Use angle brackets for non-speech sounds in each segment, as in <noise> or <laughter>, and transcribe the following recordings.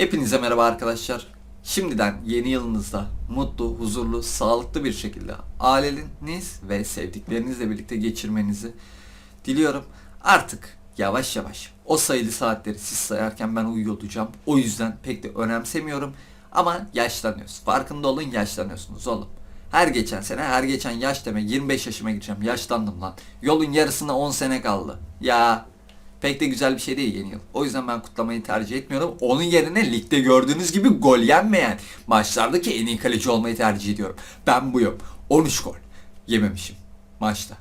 Hepinize merhaba arkadaşlar. Şimdiden yeni yılınızda mutlu, huzurlu, sağlıklı bir şekilde aileniz ve sevdiklerinizle birlikte geçirmenizi diliyorum. Artık yavaş yavaş o sayılı saatleri siz sayarken ben uyuyor olacağım. O yüzden pek de önemsemiyorum. Ama yaşlanıyoruz. Farkında olun yaşlanıyorsunuz oğlum. Her geçen sene her geçen yaş demek 25 yaşıma gireceğim. Yaşlandım lan. Yolun yarısına 10 sene kaldı. Ya Pek de güzel bir şey değil yeni yıl. O yüzden ben kutlamayı tercih etmiyorum. Onun yerine ligde gördüğünüz gibi gol yenmeyen maçlardaki en iyi kaleci olmayı tercih ediyorum. Ben buyum. 13 gol yememişim maçta.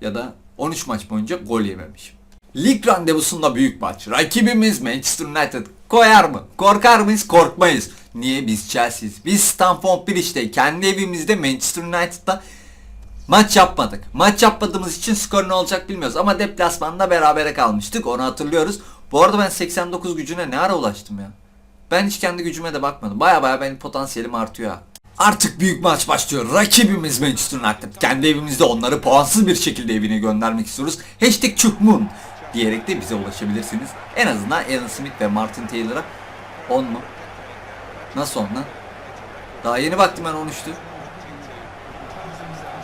Ya da 13 maç boyunca gol yememişim. Lig randevusunda büyük maç. Rakibimiz Manchester United. Koyar mı? Korkar mıyız? Korkmayız. Niye? Biz Chelsea'yiz. Biz Stamford Bridge'de kendi evimizde Manchester United'da Maç yapmadık. Maç yapmadığımız için skor ne olacak bilmiyoruz. Ama deplasmanda berabere kalmıştık. Onu hatırlıyoruz. Bu arada ben 89 gücüne ne ara ulaştım ya? Ben hiç kendi gücüme de bakmadım. Baya baya benim potansiyelim artıyor. Artık büyük maç başlıyor. Rakibimiz Manchester United. Kendi evimizde onları puansız bir şekilde evine göndermek istiyoruz. Hashtag Çukmun diyerek de bize ulaşabilirsiniz. En azından Alan Smith ve Martin Taylor'a 10 mu? Nasıl 10 lan? Daha yeni baktım ben 13'tü.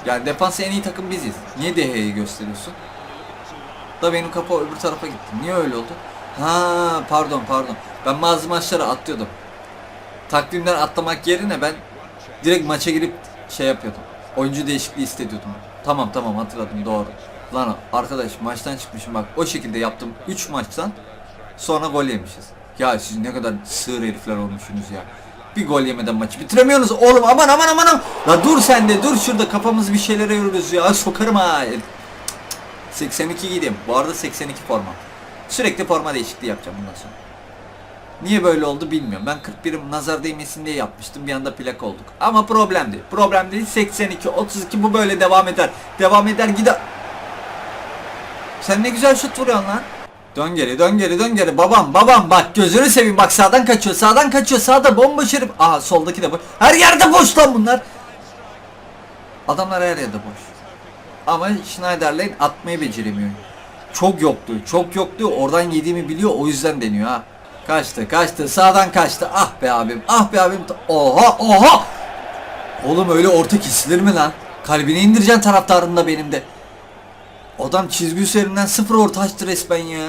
Yani defansı en iyi takım biziz. Niye DH'yi gösteriyorsun? Da benim kafa öbür tarafa gitti. Niye öyle oldu? Ha pardon pardon. Ben bazı maçları atlıyordum. Takvimden atlamak yerine ben direkt maça girip şey yapıyordum. Oyuncu değişikliği istediyordum. Tamam tamam hatırladım doğru. Lan arkadaş maçtan çıkmışım bak o şekilde yaptım 3 maçtan sonra gol yemişiz. Ya siz ne kadar sığır herifler olmuşsunuz ya. Bir gol yemeden maçı bitiremiyorsunuz oğlum aman aman aman aman. La dur sen de dur şurada kafamız bir şeylere yürürüz ya sokarım ha. 82 giydim. Bu arada 82 forma. Sürekli forma değişikliği yapacağım bundan sonra. Niye böyle oldu bilmiyorum. Ben 41'im nazar değmesin diye yapmıştım. Bir anda plak olduk. Ama problem değil. Problem değil. 82, 32 bu böyle devam eder. Devam eder gider. Sen ne güzel şut vuruyorsun lan. Dön geri dön geri dön geri babam babam bak gözünü seveyim bak sağdan kaçıyor sağdan kaçıyor sağda bomboş herif. Aha soldaki de boş. Her yerde boş lan bunlar. Adamlar her yerde boş. Ama Schneiderlin atmayı beceremiyor. Çok yoktu çok yoktu oradan yediğimi biliyor o yüzden deniyor ha. Kaçtı kaçtı sağdan kaçtı ah be abim ah be abim oha oha. Oğlum öyle orta kesilir mi lan? Kalbini indireceksin taraftarında benim de. Adam çizgi üzerinden sıfır orta açtı resmen ya.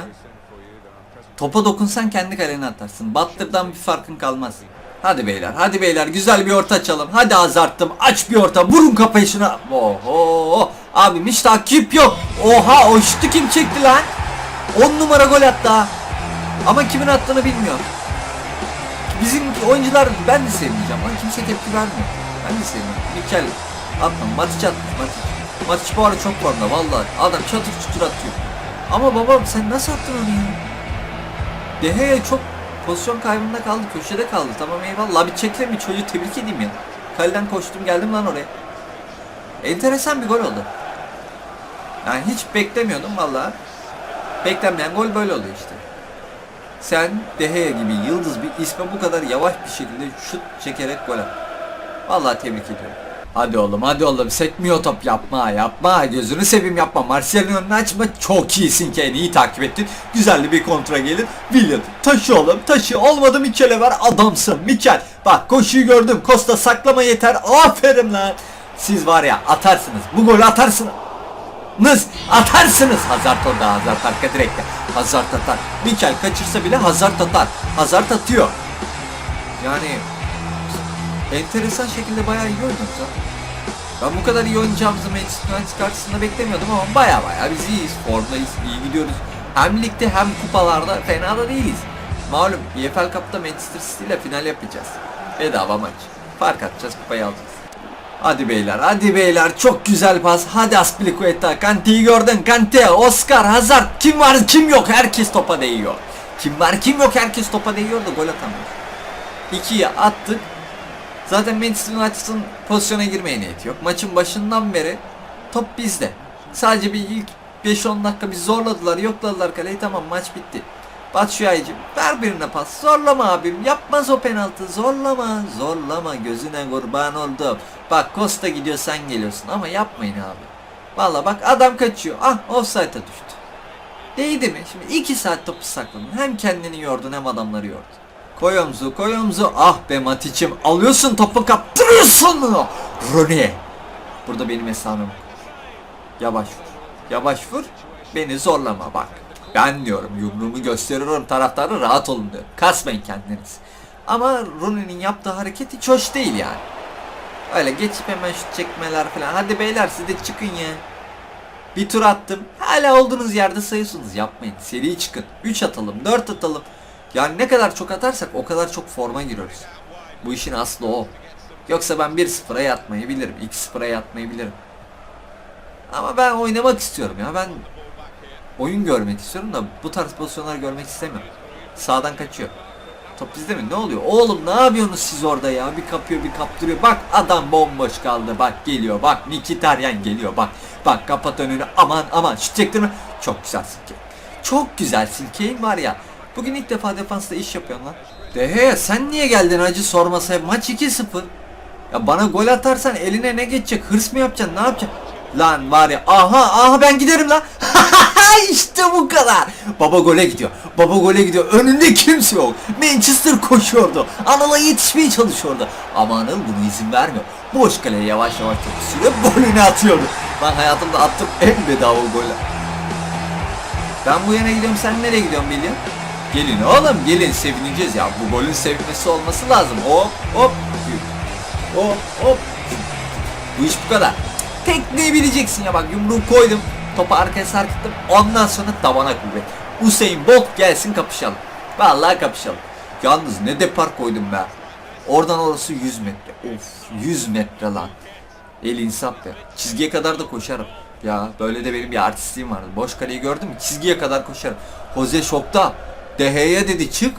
Topa dokunsan kendi kalene atarsın. Battırdan bir farkın kalmaz. Hadi beyler, hadi beyler güzel bir orta açalım. Hadi azarttım. Aç bir orta. Vurun kafayı şuna. Oho. Abim hiç takip yok. Oha o şutu kim çekti lan? 10 numara gol attı ha. Ama kimin attığını bilmiyorum. Bizim oyuncular ben de sevmeyeceğim. Lan kimse tepki vermiyor. Ben de sevmiyorum. Mikel atma. Matic atma. Matic. Matic bu arada çok formda vallahi. Adam çatır çutur atıyor. Ama babam sen nasıl attın onu ya? Deheye çok pozisyon kaybında kaldı. Köşede kaldı. Tamam eyvallah. Bir çekle mi çocuğu tebrik edeyim ya. Kaleden koştum geldim lan oraya. Enteresan bir gol oldu. Yani hiç beklemiyordum vallahi. Beklenmeyen gol böyle oluyor işte. Sen Deheya gibi yıldız bir isme bu kadar yavaş bir şekilde şut çekerek gol at. Vallahi tebrik ediyorum. Hadi oğlum hadi oğlum. Sekmiyor top. Yapma yapma. Gözünü seveyim yapma. Martial'in önünü açma. Çok iyisin Kane iyi takip ettin. Güzel bir kontra gelir. William taşı oğlum taşı. Olmadı Mikel'e ver adamsın Mikel. Bak koşuyu gördüm. Costa saklama yeter. Aferin lan. Siz var ya atarsınız. Bu golü atarsınız. Nız atarsınız. Hazard orada Hazard arka direkte Hazard atar. Mikel kaçırsa bile Hazard atar. Hazard atıyor. Yani enteresan şekilde bayağı iyi ha. Ben bu kadar iyi oynayacağımızı Manchester United karşısında beklemiyordum ama baya baya biz iyiyiz, formdayız, iyi gidiyoruz. Hem ligde hem kupalarda fena da değiliz. Malum EFL Cup'ta Manchester City ile final yapacağız. Bedava maç. Fark atacağız, kupayı alacağız. Hadi beyler, hadi beyler. Çok güzel pas. Hadi Aspilicueta. Kante'yi gördün. Kante, Oscar, Hazard. Kim var, kim yok. Herkes topa değiyor. Kim var, kim yok. Herkes topa değiyor da gol atamıyor. İkiye attık. Zaten Manchester United'ın pozisyona girmeye niyeti yok. Maçın başından beri top bizde. Sadece bir ilk 5-10 dakika bir zorladılar, yokladılar kaleyi. Tamam maç bitti. Batshuayi'cim ver birine pas. Zorlama abim. Yapmaz o penaltı. Zorlama. Zorlama. Gözüne kurban oldum. Bak Costa gidiyor sen geliyorsun. Ama yapmayın abi. Valla bak adam kaçıyor. Ah offside'a düştü. Değdi mi? Şimdi 2 saat topu sakladın. Hem kendini yordun hem adamları yordun. Koy omzu. Ah be Matic'im. Alıyorsun topu kaptırıyorsun. Rooney. Burada benim hesabım. Yavaş vur. Yavaş vur. Beni zorlama bak. Ben diyorum yumruğumu gösteriyorum taraftarı rahat olun diyor. Kasmayın kendiniz. Ama Rooney'nin yaptığı hareket hiç hoş değil yani. Öyle geçip hemen şut çekmeler falan. Hadi beyler siz de çıkın ya. Bir tur attım. Hala olduğunuz yerde sayıyorsunuz. Yapmayın. Seri çıkın. 3 atalım, 4 atalım. Yani ne kadar çok atarsak o kadar çok forma giriyoruz. Bu işin aslı o. Yoksa ben 1-0'a yatmayı bilirim. 2-0'a yatmayı bilirim. Ama ben oynamak istiyorum ya. Ben oyun görmek istiyorum da bu tarz pozisyonlar görmek istemiyorum. Sağdan kaçıyor. Top bizde mi? Ne oluyor? Oğlum ne yapıyorsunuz siz orada ya? Bir kapıyor bir kaptırıyor. Bak adam bomboş kaldı. Bak geliyor. Bak Mkhitaryan geliyor. Bak. Bak kapat önünü. Aman aman. Şut çektirme. Çok güzelsin Kane. Çok güzelsin Kane var ya. Bugün ilk defa defansta iş yapıyorsun lan. Dehe sen niye geldin acı sormasa maç 2-0. Ya bana gol atarsan eline ne geçecek? Hırs mı yapacaksın? Ne yapacaksın? Lan var ya aha aha ben giderim lan. <laughs> işte bu kadar. Baba gole gidiyor. Baba gole gidiyor. Önünde kimse yok. Manchester koşuyordu. Anıl'a yetişmeye çalışıyordu. Ama Anıl bunu izin vermiyor. Boş kaleye yavaş yavaş sürüyor. Golünü atıyordu. Ben hayatımda attım en bedava golü. Ben bu yana gidiyorum sen nereye gidiyorsun Billy? Gelin oğlum gelin sevineceğiz ya. Bu golün sevinmesi olması lazım. Hop hop. Hop hop. Bu iş bu kadar. Tekneyi bileceksin ya bak yumruğu koydum. Topu arkaya sarkıttım. Ondan sonra tabana kuvvet. Usain Bolt gelsin kapışalım. Vallahi kapışalım. Yalnız ne depar koydum be. Oradan orası 100 metre. Of 100 metre lan. El insaf be. Çizgiye kadar da koşarım. Ya böyle de benim bir artistliğim vardı. Boş kaleyi gördüm mü çizgiye kadar koşarım. Jose şokta. Dehe'ye dedi çık.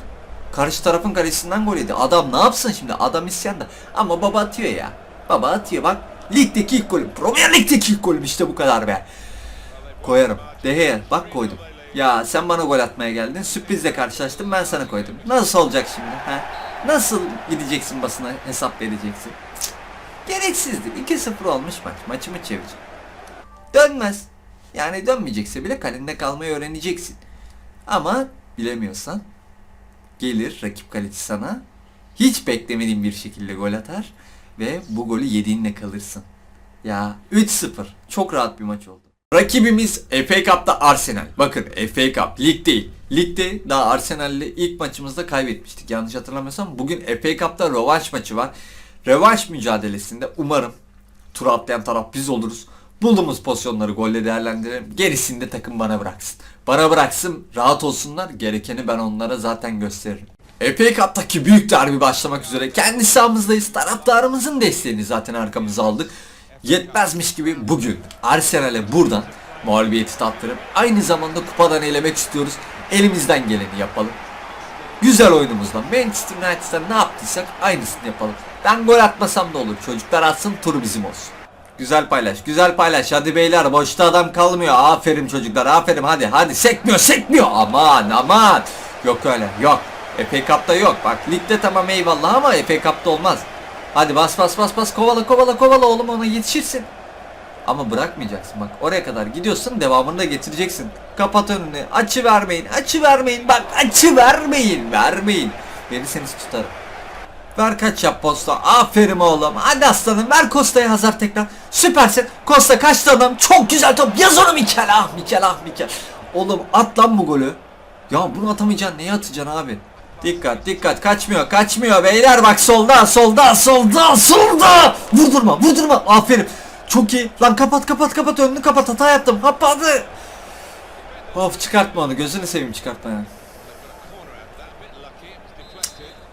Karşı tarafın kalesinden gol yedi. Adam ne yapsın şimdi? Adam isyanda. Ama baba atıyor ya. Baba atıyor bak. Ligdeki ilk golüm. Premier Lig'deki ilk golüm işte bu kadar be. Koyarım. Dehe'ye bak koydum. Ya sen bana gol atmaya geldin. Sürprizle karşılaştım ben sana koydum. Nasıl olacak şimdi? Ha? Nasıl gideceksin basına hesap vereceksin? Cık. Gereksizdi. 2-0 olmuş maç. Maçımı çevireceğim. Dönmez. Yani dönmeyecekse bile kalende kalmayı öğreneceksin. Ama bilemiyorsan gelir rakip kaleci sana hiç beklemediğin bir şekilde gol atar ve bu golü yediğinle kalırsın. Ya 3-0 çok rahat bir maç oldu. Rakibimiz FA Cup'ta Arsenal. Bakın FA Cup lig değil. Ligde daha Arsenal'le ilk maçımızda kaybetmiştik. Yanlış hatırlamıyorsam bugün FA Cup'ta rövanş maçı var. Rövanş mücadelesinde umarım tur atlayan taraf biz oluruz. Bulduğumuz pozisyonları golle değerlendirelim. Gerisini de takım bana bıraksın. Bana bıraksın, rahat olsunlar. Gerekeni ben onlara zaten gösteririm. FA Cup'taki büyük derbi başlamak üzere. Kendi sahamızdayız. Taraftarımızın desteğini zaten arkamıza aldık. Yetmezmiş gibi bugün Arsenal'e buradan mağlubiyeti tattırıp aynı zamanda kupadan elemek istiyoruz. Elimizden geleni yapalım. Güzel oyunumuzla Manchester United'da ne yaptıysak aynısını yapalım. Ben gol atmasam da olur. Çocuklar atsın tur bizim olsun. Güzel paylaş, güzel paylaş. Hadi beyler boşta adam kalmıyor. Aferin çocuklar, aferin hadi hadi. Sekmiyor, sekmiyor. Aman aman. Yok öyle, yok. FA Cup'ta yok. Bak ligde tamam eyvallah ama FA Cup'ta olmaz. Hadi bas bas bas bas kovala kovala kovala oğlum ona yetişirsin. Ama bırakmayacaksın bak oraya kadar gidiyorsun devamını da getireceksin. Kapat önünü açı vermeyin açı vermeyin bak açı vermeyin vermeyin. Verirseniz tutarım. Ver kaç yap posta. Aferin oğlum. Hadi aslanım ver Kosta'ya Hazar tekrar. Süpersin. Kosta kaçtı adam. Çok güzel top. Yaz onu Mikel. Ah Mikel ah Mikel. Oğlum at lan bu golü. Ya bunu atamayacaksın. Neye atacaksın abi? Dikkat dikkat kaçmıyor kaçmıyor beyler bak solda solda solda solda vurdurma vurdurma aferin çok iyi lan kapat kapat kapat önünü kapat hata yaptım kapadı of çıkartma onu gözünü seveyim çıkartma ya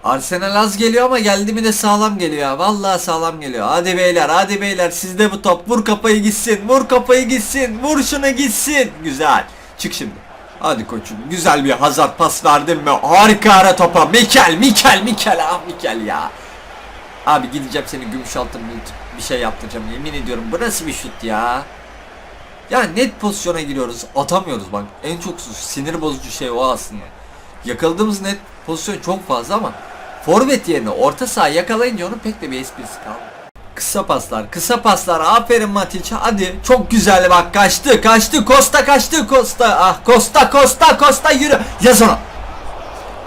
Arsenal az geliyor ama geldi mi de sağlam geliyor ya. Vallahi sağlam geliyor. Hadi beyler, hadi beyler sizde bu top. Vur kafayı gitsin. Vur kafayı gitsin. Vur şunu gitsin. Güzel. Çık şimdi. Hadi koçum. Güzel bir hazard pas verdin mi? Harika ara topa. Mikel, Mikel, Mikel. Ah Mikel ya. Abi gideceğim seni gümüş altın bir şey yaptıracağım. Yemin ediyorum. Bu nasıl bir şut ya? Ya net pozisyona giriyoruz. Atamıyoruz bak. En çok sinir bozucu şey o aslında. Yakaladığımız net pozisyon çok fazla ama forvet yerine orta saha yakalayınca onun pek de bir esprisi kalmıyor. Kısa paslar, kısa paslar. Aferin Matic. Hadi. Çok güzel bak. Kaçtı, kaçtı. Costa kaçtı. Costa. Ah Costa, Costa, Costa yürü. Yaz onu.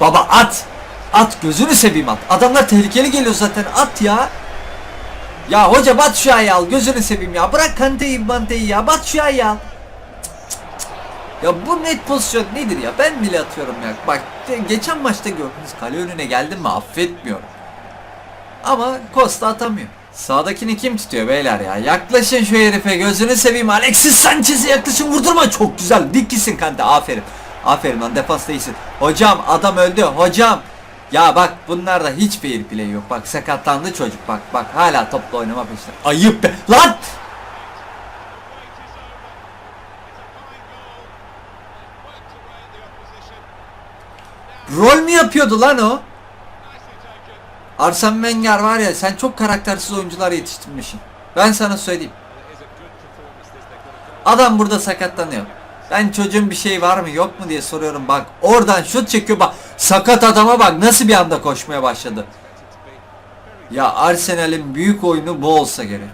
Baba at. At gözünü seveyim at. Adamlar tehlikeli geliyor zaten at ya. Ya hoca bat şu al gözünü seveyim ya. Bırak kanteyi manteyi ya. Bat şu al. Ya bu net pozisyon nedir ya? Ben bile atıyorum ya. Bak geçen maçta gördünüz kale önüne geldim mi affetmiyorum. Ama Costa atamıyor. Sağdakini kim tutuyor beyler ya? Yaklaşın şu herife gözünü seveyim. Alexis Sanchez'e yaklaşın vurdurma. Çok güzel. Dik gitsin Kante. Aferin. Aferin lan defansta iyisin. Hocam adam öldü. Hocam. Ya bak bunlarda hiç fair play yok. Bak sakatlandı çocuk. Bak bak hala topla oynama peşinde. Ayıp be. Lan! Rol mü yapıyordu lan o? Arsene Wenger var ya sen çok karaktersiz oyuncular yetiştirmişsin. Ben sana söyleyeyim. Adam burada sakatlanıyor. Ben çocuğun bir şey var mı yok mu diye soruyorum bak. Oradan şut çekiyor bak. Sakat adama bak nasıl bir anda koşmaya başladı. Ya Arsenal'in büyük oyunu bu olsa gerek.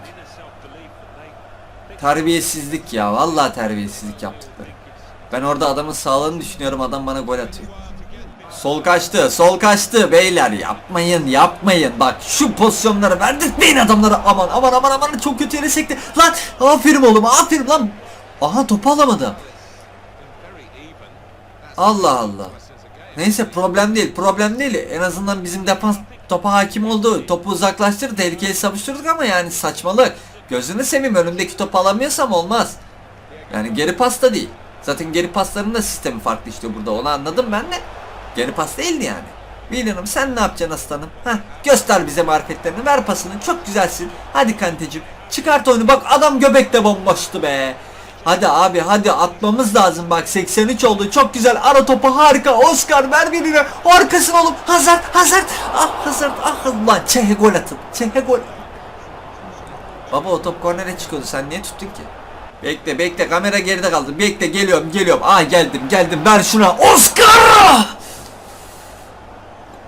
Terbiyesizlik ya. Vallahi terbiyesizlik yaptıkları. Ben orada adamın sağlığını düşünüyorum. Adam bana gol atıyor. Sol kaçtı, sol kaçtı beyler yapmayın, yapmayın. Bak şu pozisyonları verdirtmeyin adamlara. Aman aman aman aman çok kötü yere sekti. Lan aferin oğlum, aferin lan. Aha topu alamadım. Allah Allah. Neyse problem değil, problem değil. En azından bizim defans topa hakim oldu. Topu uzaklaştırdı, tehlikeli savuşturduk ama yani saçmalık. Gözünü seveyim önümdeki topu alamıyorsam olmaz. Yani geri pas da değil. Zaten geri pasların da sistemi farklı işte burada onu anladım ben de. Geri pas değildi yani. William'ım sen ne yapacaksın aslanım? Heh, göster bize marifetlerini ver pasını çok güzelsin. Hadi kantecim çıkart oyunu bak adam göbekte bomboştu be. Hadi abi hadi atmamız lazım bak 83 oldu çok güzel ara topu harika Oscar ver birine harikasın oğlum Hazard Hazard ah Hazard ah lan Çehe gol atın Çehe gol Baba o top kornere çıkıyordu sen niye tuttun ki? Bekle bekle kamera geride kaldı. Bekle geliyorum geliyorum. Aa geldim geldim ver şuna. Oscar!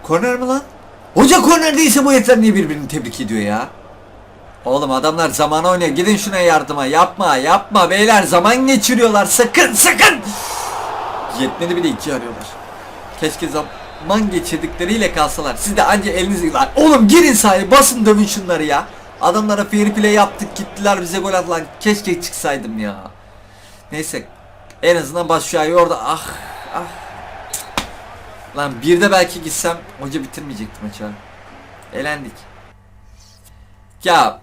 Korner mi lan? Hoca korner değilse bu herifler niye birbirini tebrik ediyor ya? Oğlum adamlar zamana oynuyor. Gidin şuna yardıma. Yapma yapma beyler zaman geçiriyorlar. Sakın sakın. Yetmedi bile iki arıyorlar. Keşke zaman geçirdikleriyle kalsalar. Siz de anca elinizi... Lan oğlum girin sahaya basın dövün şunları ya. Adamlara fair play yaptık gittiler bize gol attılar. Keşke çıksaydım ya. Neyse. En azından Başşuay'ı orada ah ah. Lan bir de belki gitsem hoca bitirmeyecekti maçı. Elendik. Ya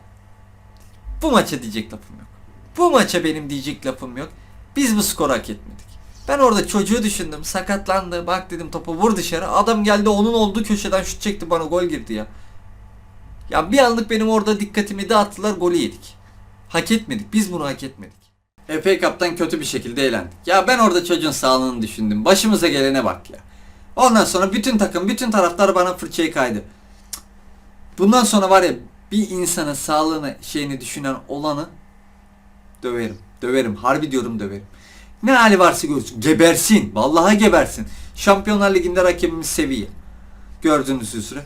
bu maça diyecek lafım yok. Bu maça benim diyecek lafım yok. Biz bu skoru hak etmedik. Ben orada çocuğu düşündüm. Sakatlandı. Bak dedim topu vur dışarı. Adam geldi onun olduğu köşeden şut çekti bana gol girdi ya. Ya bir anlık benim orada dikkatimi dağıttılar golü yedik. Hak etmedik. Biz bunu hak etmedik. FA Cup'tan kötü bir şekilde eğlendik. Ya ben orada çocuğun sağlığını düşündüm. Başımıza gelene bak ya. Ondan sonra bütün takım, bütün taraftar bana fırçayı kaydı. Bundan sonra var ya bir insanın sağlığını şeyini düşünen olanı döverim. Döverim. Harbi diyorum döverim. Ne hali varsa görsün. Gebersin. Vallahi gebersin. Şampiyonlar Ligi'nde rakibimiz seviye. Gördüğünüz üzere.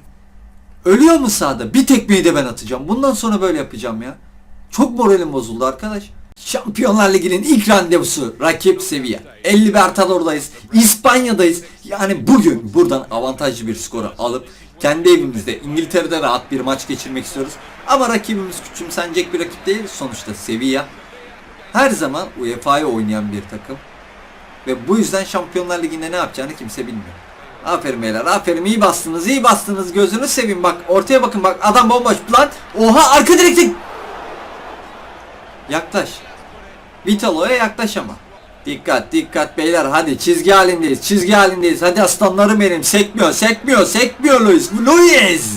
Ölüyor mu sahada? Bir tekmeyi de ben atacağım. Bundan sonra böyle yapacağım ya. Çok moralim bozuldu arkadaş. Şampiyonlar Ligi'nin ilk randevusu rakip seviye. 50 Libertador'dayız. İspanya'dayız. Yani bugün buradan avantajlı bir skoru alıp kendi evimizde İngiltere'de rahat bir maç geçirmek istiyoruz. Ama rakibimiz küçümsenecek bir rakip değil. Sonuçta Sevilla her zaman UEFA'ya oynayan bir takım. Ve bu yüzden Şampiyonlar Ligi'nde ne yapacağını kimse bilmiyor. Aferin beyler aferin iyi bastınız iyi bastınız gözünü seveyim bak ortaya bakın bak adam bomboş lan oha arka direkte yaklaş. Vitalo'ya yaklaş ama. Dikkat dikkat beyler. Hadi çizgi halindeyiz çizgi halindeyiz. Hadi aslanlarım benim. Sekmiyor sekmiyor sekmiyor Luis. Luis!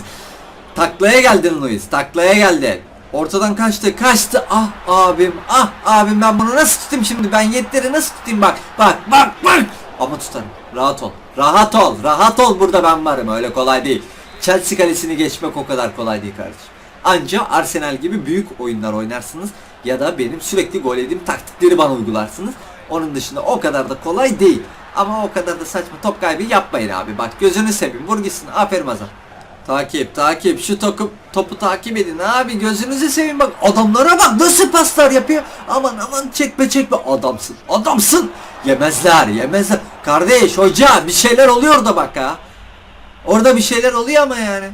Taklaya geldin Luis taklaya geldin ortadan kaçtı kaçtı. Ah abim ah abim. Ben bunu nasıl tutayım şimdi? Ben yetleri nasıl tutayım? Bak bak bak bak! Ama tutarım. Rahat ol rahat ol rahat ol burada ben varım. Öyle kolay değil. Chelsea kalesini geçmek o kadar kolay değil kardeşim. Anca Arsenal gibi büyük oyunlar oynarsınız ya da benim sürekli gol yediğim taktikleri bana uygularsınız. Onun dışında o kadar da kolay değil. Ama o kadar da saçma top kaybı yapmayın abi. Bak gözünü seveyim vur gitsin. Aferin Azam. Takip takip şu topu, topu takip edin abi gözünüzü seveyim bak adamlara bak nasıl paslar yapıyor aman aman çekme çekme adamsın adamsın yemezler yemezler kardeş hoca bir şeyler oluyor da bak ha Orada bir şeyler oluyor ama yani.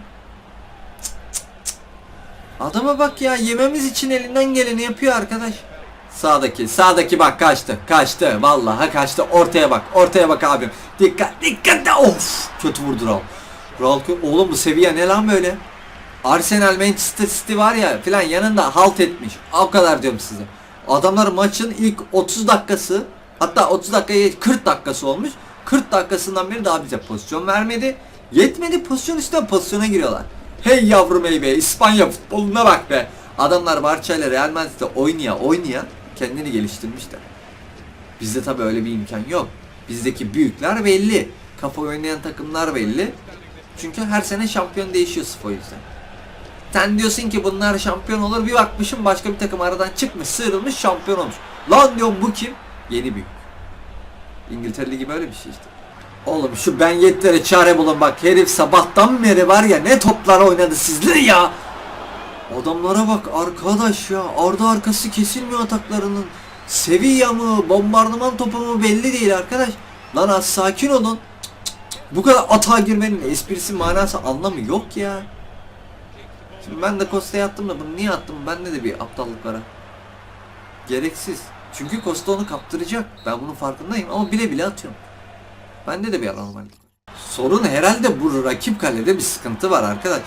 Adama bak ya yememiz için elinden geleni yapıyor arkadaş. Sağdaki, sağdaki bak kaçtı, kaçtı. Vallahi kaçtı. Ortaya bak, ortaya bak abim. Dikkat, dikkat de of. Kötü vurdu Raul. Raul oğlum bu seviye ne lan böyle? Arsenal Manchester City var ya filan yanında halt etmiş. O kadar diyorum size. Adamlar maçın ilk 30 dakikası hatta 30 dakikaya 40 dakikası olmuş. 40 dakikasından beri daha bize pozisyon vermedi. Yetmedi pozisyon üstüne pozisyona giriyorlar. Hey yavrum hey İspanya futboluna bak be. Adamlar Barça ile Real Madrid'de oynaya oynaya kendini geliştirmişler. Bizde tabii öyle bir imkan yok. Bizdeki büyükler belli. Kafa oynayan takımlar belli. Çünkü her sene şampiyon değişiyor o yüzden. Sen diyorsun ki bunlar şampiyon olur bir bakmışım başka bir takım aradan çıkmış sıyrılmış şampiyon olmuş. Lan diyorum bu kim? Yeni büyük. İngiltere Ligi böyle bir şey işte. Oğlum şu ben yetlere çare bulun bak herif sabahtan beri var ya ne toplar oynadı sizler ya. Adamlara bak arkadaş ya ardı arkası kesilmiyor ataklarının. Sevilla mı bombardıman topu mu belli değil arkadaş. Lan az sakin olun. Bu kadar atağa girmenin esprisi manası anlamı yok ya. Şimdi ben de Costa'ya attım da bunu niye attım? Bende de bir aptallık var. Gereksiz. Çünkü Costa onu kaptıracak. Ben bunun farkındayım ama bile bile atıyorum. Bende de bir anormallik var. Sorun herhalde bu rakip kalede bir sıkıntı var arkadaş.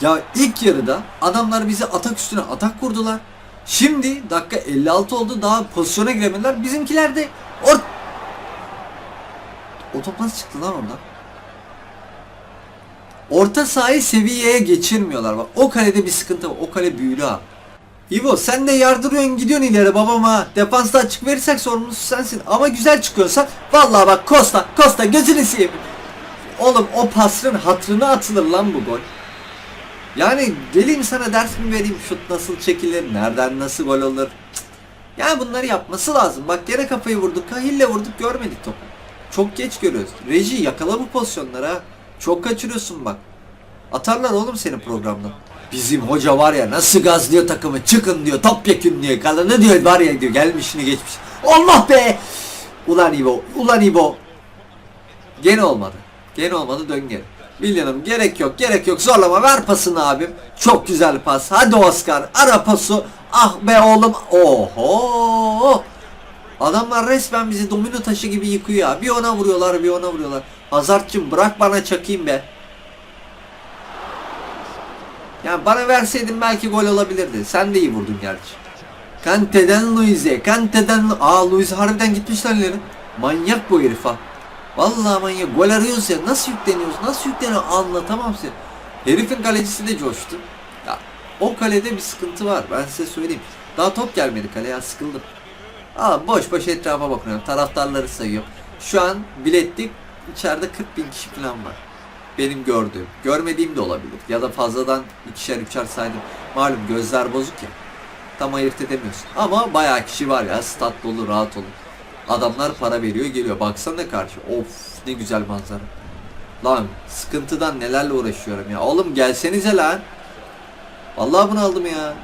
Ya ilk yarıda adamlar bize atak üstüne atak kurdular. Şimdi dakika 56 oldu daha pozisyona giremediler. Bizimkiler de or... O top nasıl çıktı lan oradan? Orta sahayı seviyeye geçirmiyorlar. Bak o kalede bir sıkıntı var. O kale büyülü ha. İvo sen de yardırıyorsun gidiyorsun ileri babama. Defansta açık verirsek sorumlusu sensin. Ama güzel çıkıyorsan vallahi bak Costa Costa gözünü seveyim. Oğlum o pasın hatırına atılır lan bu gol. Yani geleyim sana ders mi vereyim şut nasıl çekilir, nereden nasıl gol olur. Yani bunları yapması lazım. Bak gene kafayı vurduk, kahille vurduk görmedik topu. Çok geç görüyoruz. Reji yakala bu pozisyonları ha. Çok kaçırıyorsun bak. Atarlar oğlum senin programdan. Bizim hoca var ya nasıl gazlıyor takımı çıkın diyor topyekun diyor kalanı diyor var ya diyor gelmişini geçmiş. Allah be! Ulan İbo, ulan İbo. Gene olmadı. Gene olmadı dön geri. Milyonum gerek yok gerek yok zorlama ver pasını abim. Çok güzel pas. Hadi Oscar ara pası. Ah be oğlum. Oho. Adamlar resmen bizi domino taşı gibi yıkıyor ya. Bir ona vuruyorlar bir ona vuruyorlar. Hazard'cım bırak bana çakayım be. Yani bana verseydin belki gol olabilirdi. Sen de iyi vurdun gerçi. Kante'den Luiz'e, Kante'den... Aa Luiz harbiden gitmiş lan. Manyak bu herif ha. Vallahi manyak. Gol arıyoruz ya. Nasıl yükleniyoruz? Nasıl yükleniyor? Anlatamam size. Herifin kalecisi de coştu. Ya o kalede bir sıkıntı var. Ben size söyleyeyim. Daha top gelmedi kaleye. Sıkıldım. Aa boş boş etrafa bakıyorum. Taraftarları sayıyorum. Şu an biletlik içeride 40 bin kişi falan var. Benim gördüğüm. Görmediğim de olabilir. Ya da fazladan ikişer üçer saydım. Malum gözler bozuk ya. Tam ayırt edemiyorsun. Ama bayağı kişi var ya. Stat dolu rahat olun. Adamlar para veriyor geliyor. Baksana karşı. Of ne güzel manzara. Lan sıkıntıdan nelerle uğraşıyorum ya. Oğlum gelsenize lan. Vallahi bunu aldım ya.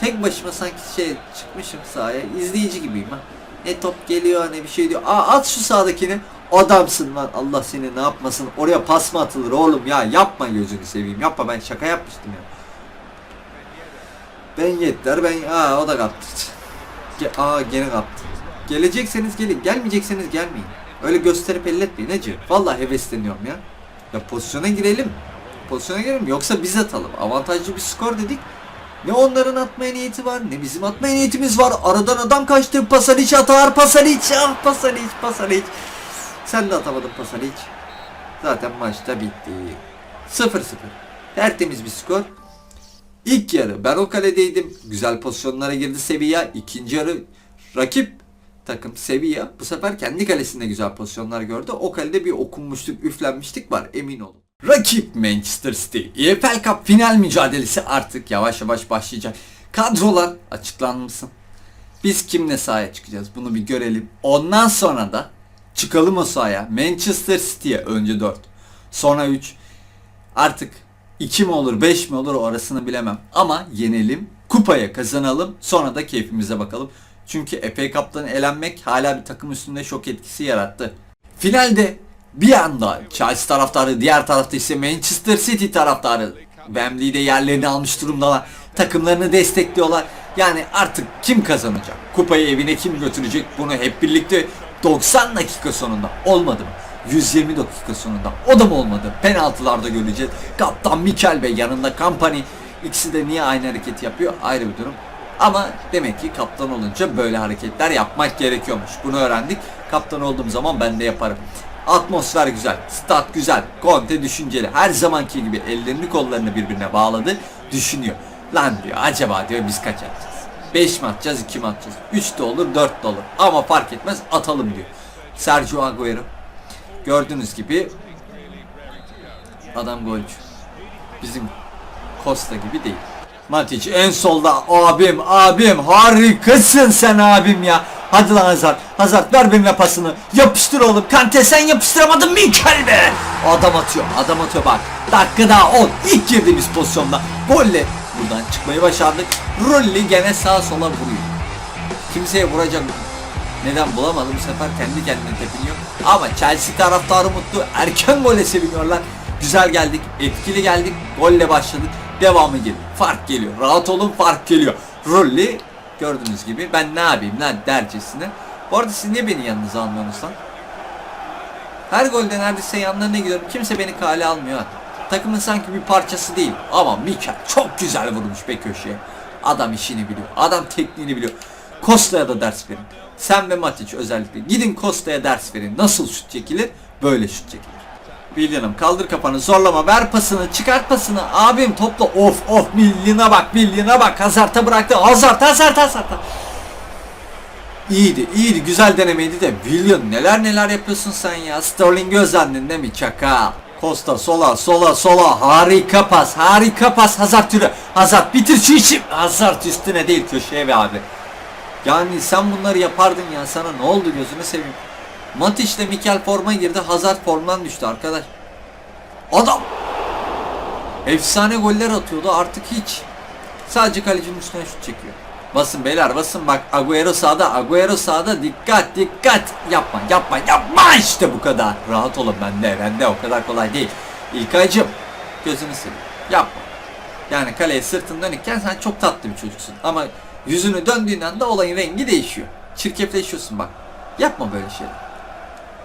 Tek başıma sanki şey çıkmışım sahaya. izleyici gibiyim ha. Ne top geliyor ne bir şey diyor. Aa at şu sağdakini. Adamsın lan Allah seni ne yapmasın. Oraya pas mı atılır oğlum ya. Yapma gözünü seveyim. Yapma ben şaka yapmıştım ya. Ben yetler ben aa o da kaptı. Ge aa gene kaptı. Gelecekseniz gelin, gelmeyecekseniz gelmeyin. Öyle gösterip elletmeyin Hacı. Vallahi hevesleniyorum ya. Ya pozisyona girelim. Pozisyona girelim yoksa biz atalım. Avantajlı bir skor dedik. Ne onların atmaya niyeti var ne bizim atmaya niyetimiz var. Aradan adam kaçtı. Pasalic atar. Pasalic. Ah Pasalic. Pasalic. Sen de atamadın Pasalic. Zaten maçta bitti. 0-0. Tertemiz bir skor. İlk yarı ben o kaledeydim. Güzel pozisyonlara girdi Sevilla. İkinci yarı rakip takım Sevilla bu sefer kendi kalesinde güzel pozisyonlar gördü. O kalede bir okunmuşluk, üflenmişlik var emin olun. Rakip Manchester City. EFL Cup final mücadelesi artık yavaş yavaş başlayacak. Kadrolar açıklanmışsın. Biz kimle sahaya çıkacağız bunu bir görelim. Ondan sonra da çıkalım o sahaya. Manchester City'ye önce 4. Sonra 3. Artık 2 mi olur 5 mi olur orasını bilemem. Ama yenelim, kupaya kazanalım sonra da keyfimize bakalım. Çünkü FA Cup'tan elenmek hala bir takım üstünde şok etkisi yarattı. Finalde Bir anda Chelsea taraftarı, diğer tarafta ise Manchester City taraftarı Wembley'de yerlerini almış durumdalar. Takımlarını destekliyorlar. Yani artık kim kazanacak? Kupayı evine kim götürecek? Bunu hep birlikte 90 dakika sonunda olmadı mı? 120 dakika sonunda o da mı olmadı? Penaltılarda göreceğiz. Kaptan Mikel Bey yanında Company ikisi de niye aynı hareketi yapıyor ayrı bir durum. Ama demek ki kaptan olunca böyle hareketler yapmak gerekiyormuş. Bunu öğrendik. Kaptan olduğum zaman ben de yaparım. Atmosfer güzel, stat güzel, Conte düşünceli. Her zamanki gibi ellerini kollarını birbirine bağladı. Düşünüyor. Lan diyor acaba diyor biz kaç atacağız? 5 mi atacağız 2 mi atacağız? 3 de olur 4 de olur. Ama fark etmez atalım diyor. Sergio Agüero. Gördüğünüz gibi adam golcü. Bizim Costa gibi değil. Matic en solda abim abim harikasın sen abim ya. Hadi lan Hazard. Hazard ver benimle pasını. Yapıştır oğlum. Kante sen yapıştıramadın Mikel be. Adam atıyor. Adam atıyor bak. Dakika daha 10. İlk girdiğimiz pozisyonda. Golle. Buradan çıkmayı başardık. Rolli gene sağa sola vuruyor. Kimseye vuracak neden bulamadı bu sefer kendi kendine tepiniyor. Ama Chelsea taraftarı mutlu. Erken gole seviniyorlar. Güzel geldik. Etkili geldik. Golle başladık. Devamı geliyor. Fark geliyor. Rahat olun fark geliyor. Rolli gördüğünüz gibi ben ne yapayım lan dercesine. Bu arada siz niye beni yanınıza almıyorsunuz lan? Her golde neredeyse yanlarına gidiyorum. Kimse beni kale almıyor. Takımın sanki bir parçası değil. Ama Mikel çok güzel vurmuş be köşeye. Adam işini biliyor. Adam tekniğini biliyor. Costa'ya da ders verin. Sen ve Matic özellikle. Gidin Costa'ya ders verin. Nasıl şut çekilir? Böyle şut çekilir. Willian'ım kaldır kafanı zorlama ver pasını çıkart pasını. Abim topla of of Willian'a bak Willian'a bak. Hazard'a bıraktı Hazard Hazard Hazard İyiydi iyiydi güzel denemeydi de. Willian neler neler yapıyorsun sen ya? Sterling'i özlendin değil mi? Çakal. Costa sola sola sola. Harika pas harika pas. Hazard yürü Hazard. Bitir şu işi. Hazard üstüne değil köşeye be abi. Yani sen bunları yapardın ya. Sana ne oldu gözünü seveyim Matic ile Mikel forma girdi Hazard formdan düştü arkadaş. Adam! Efsane goller atıyordu artık hiç. Sadece kalecinin üstüne şut çekiyor. Basın beyler basın bak Agüero sağda Agüero sağda. Dikkat dikkat! Yapma yapma yapma! İşte bu kadar. Rahat olun bende bende o kadar kolay değil. İlkaycım gözünü seveyim. Yapma. Yani kaleye sırtın dönükken sen çok tatlı bir çocuksun. Ama yüzünü döndüğün anda olayın rengi değişiyor. Çirkefleşiyorsun bak. Yapma böyle şeyler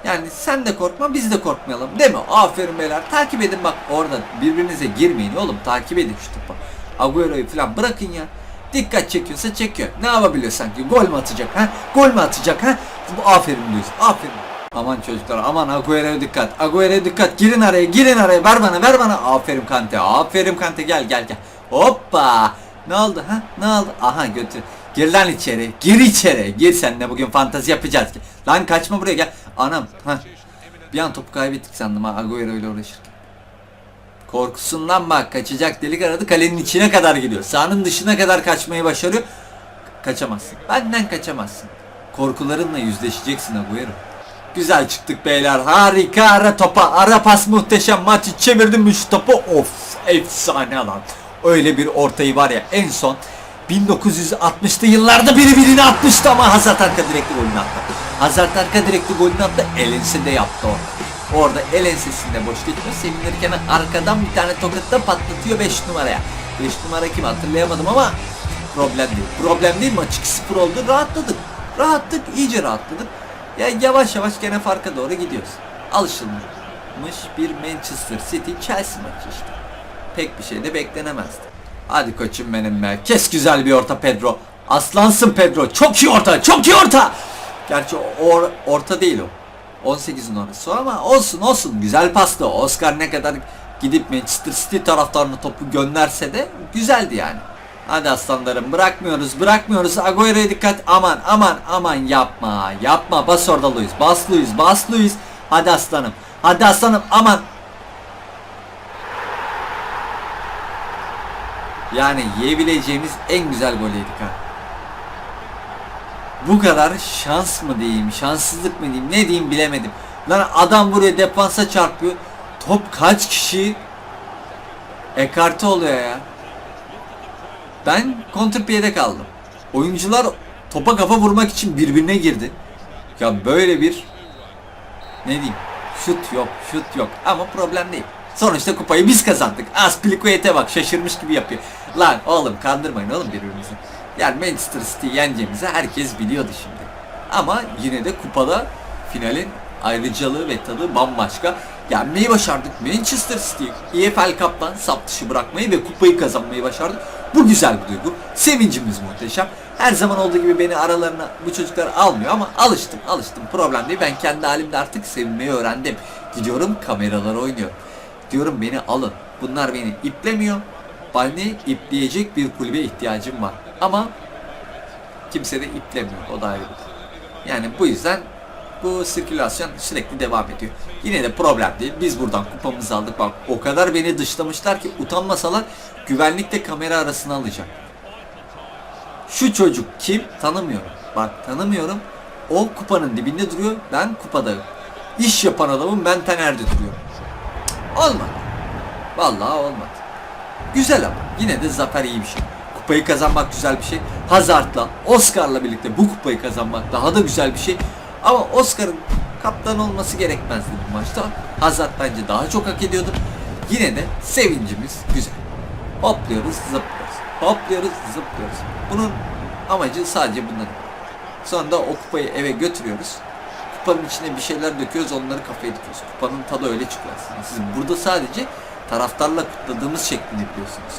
yani sen de korkma biz de korkmayalım değil mi? Aferin beyler takip edin bak orada birbirinize girmeyin oğlum takip edin şu topu. Agüero'yu falan bırakın ya. Dikkat çekiyorsa çekiyor. Ne yapabiliyor sanki? Gol mü atacak ha? Gol mü atacak ha? Bu aferin diyorsun. Aferin. Aman çocuklar aman Agüero'ya dikkat. Agüero'ya dikkat. Girin araya girin araya. Ver bana ver bana. Aferin Kante. Aferin Kante gel gel gel. Hoppa. Ne oldu ha? Ne oldu? Aha götür. Gir lan içeri. Gir içeri. Gir seninle bugün fantazi yapacağız ki. Lan kaçma buraya gel. Anam. Ha. Bir an topu kaybettik sandım ha Agüero ile uğraşırken. Korkusundan bak kaçacak delik aradı kalenin içine kadar gidiyor. Sahanın dışına kadar kaçmayı başarıyor. Kaçamazsın. Benden kaçamazsın. Korkularınla yüzleşeceksin Agüero. Güzel çıktık beyler. Harika ara topa. Ara pas muhteşem. Maçı çevirdim şu topu. Of efsane lan. Öyle bir ortayı var ya en son 1960'lı yıllarda biri birini atmıştı ama Hazard arka direkli golünü attı. Hazard arka direkli golünü attı. Elense de yaptı orada. Orada el ensesinde boş geçmiyor. Sevinirken arkadan bir tane tokatla patlatıyor 5 numaraya. 5 numara kim hatırlayamadım ama problem değil. Problem değil maç 2-0 oldu. Rahatladık. Rahattık. iyice rahatladık. Ya yavaş yavaş gene farka doğru gidiyoruz. Alışılmış bir Manchester City Chelsea maçı işte. Pek bir şey de beklenemezdi. Hadi koçum benim be. Kes güzel bir orta Pedro. Aslansın Pedro. Çok iyi orta. Çok iyi orta. Gerçi or- orta değil o. 18'in orası ama olsun olsun. Güzel pastı. Oscar ne kadar gidip Manchester City taraftarına topu gönderse de güzeldi yani. Hadi aslanlarım bırakmıyoruz bırakmıyoruz. Agüero'ya dikkat. Aman aman aman yapma. Yapma. Bas orada Luis. Bas Luis. Bas Luis. Hadi aslanım. Hadi aslanım aman. Yani yiyebileceğimiz en güzel gol yedik ha. Bu kadar şans mı diyeyim, şanssızlık mı diyeyim, ne diyeyim bilemedim. Lan adam buraya defansa çarpıyor. Top kaç kişi ekarte oluyor ya. Ben kontrpiyede kaldım. Oyuncular topa kafa vurmak için birbirine girdi. Ya böyle bir ne diyeyim Şut yok, şut yok. Ama problem değil. Sonuçta kupayı biz kazandık. Aspilicueta bak şaşırmış gibi yapıyor. Lan oğlum kandırmayın oğlum birbirinizi. Yani Manchester City yeneceğimizi herkes biliyordu şimdi. Ama yine de kupada finalin ayrıcalığı ve tadı bambaşka. Yenmeyi başardık. Manchester City EFL Cup'tan sap dışı bırakmayı ve kupayı kazanmayı başardık. Bu güzel bir duygu. Sevincimiz muhteşem. Her zaman olduğu gibi beni aralarına bu çocuklar almıyor ama alıştım alıştım. Problem değil. Ben kendi halimde artık sevinmeyi öğrendim. Gidiyorum kameralara oynuyorum. Diyorum beni alın. Bunlar beni iplemiyor. Beni ipleyecek bir kulübe ihtiyacım var. Ama kimse de iplemiyor. O da ayrı. Yani bu yüzden bu sirkülasyon sürekli devam ediyor. Yine de problem değil. Biz buradan kupamızı aldık. Bak o kadar beni dışlamışlar ki utanmasalar güvenlikle kamera arasına alacak. Şu çocuk kim? Tanımıyorum. Bak tanımıyorum. O kupanın dibinde duruyor. Ben kupada yok. İş yapan adamım ben Taner'de duruyorum. Olmadı. Vallahi olmadı. Güzel ama yine de zafer iyi bir şey. Kupayı kazanmak güzel bir şey. Hazard'la, Oscar'la birlikte bu kupayı kazanmak daha da güzel bir şey. Ama Oscar'ın kaptan olması gerekmezdi bu maçta. Hazard bence daha çok hak ediyordu. Yine de sevincimiz güzel. Hopluyoruz, zıplıyoruz. Hopluyoruz, zıplıyoruz. Bunun amacı sadece bundan. Sonra da o kupayı eve götürüyoruz. Kupanın içine bir şeyler döküyoruz, onları kafaya dikiyoruz. Kupanın tadı öyle çıkıyor aslında. Siz burada sadece taraftarla kutladığımız şeklini biliyorsunuz.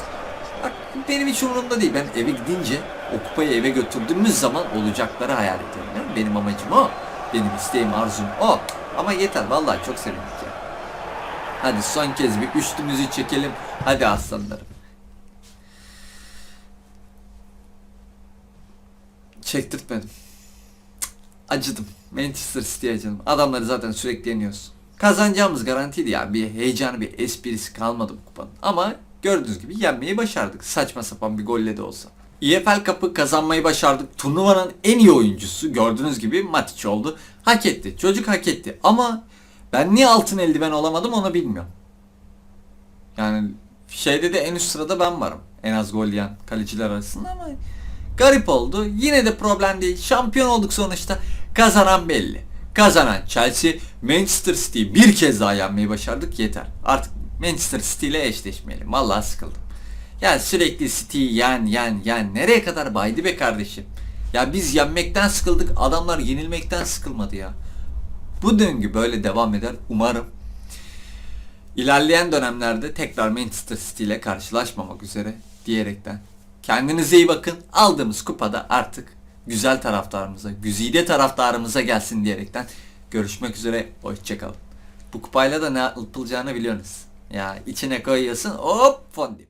Bak benim hiç umurumda değil. Ben eve gidince o kupayı eve götürdüğümüz zaman olacakları hayal ediyorum. Benim amacım o. Benim isteğim, arzum o. Ama yeter vallahi çok sevindik ya. Hadi son kez bir üstümüzü çekelim. Hadi aslanlarım. Çektirtmedim. Acıdım. Manchester City'ye acıdım. Adamları zaten sürekli yeniyoruz. Kazanacağımız garantiydi ya. Bir heyecanı, bir esprisi kalmadı bu kupanın. Ama gördüğünüz gibi yenmeyi başardık. Saçma sapan bir golle de olsa. EFL Cup'ı kazanmayı başardık. Turnuvanın en iyi oyuncusu gördüğünüz gibi Matic oldu. Hak etti. Çocuk hak etti. Ama ben niye altın eldiven olamadım onu bilmiyorum. Yani şeyde de en üst sırada ben varım. En az gol yiyen kaleciler arasında ama garip oldu. Yine de problem değil. Şampiyon olduk sonuçta. Kazanan belli. Kazanan Chelsea, Manchester City'yi bir kez daha yenmeyi başardık yeter. Artık Manchester City ile eşleşmeyelim. Vallahi sıkıldım. Ya sürekli City'yi yen yen yen. Nereye kadar baydı be kardeşim? Ya biz yenmekten sıkıldık. Adamlar yenilmekten sıkılmadı ya. Bu döngü böyle devam eder. Umarım İlerleyen dönemlerde tekrar Manchester City ile karşılaşmamak üzere diyerekten kendinize iyi bakın. Aldığımız kupada artık güzel taraftarımıza, güzide taraftarımıza gelsin diyerekten görüşmek üzere. Hoşçakalın. Bu kupayla da ne yapılacağını biliyorsunuz. Ya içine koyuyorsun hop fondip.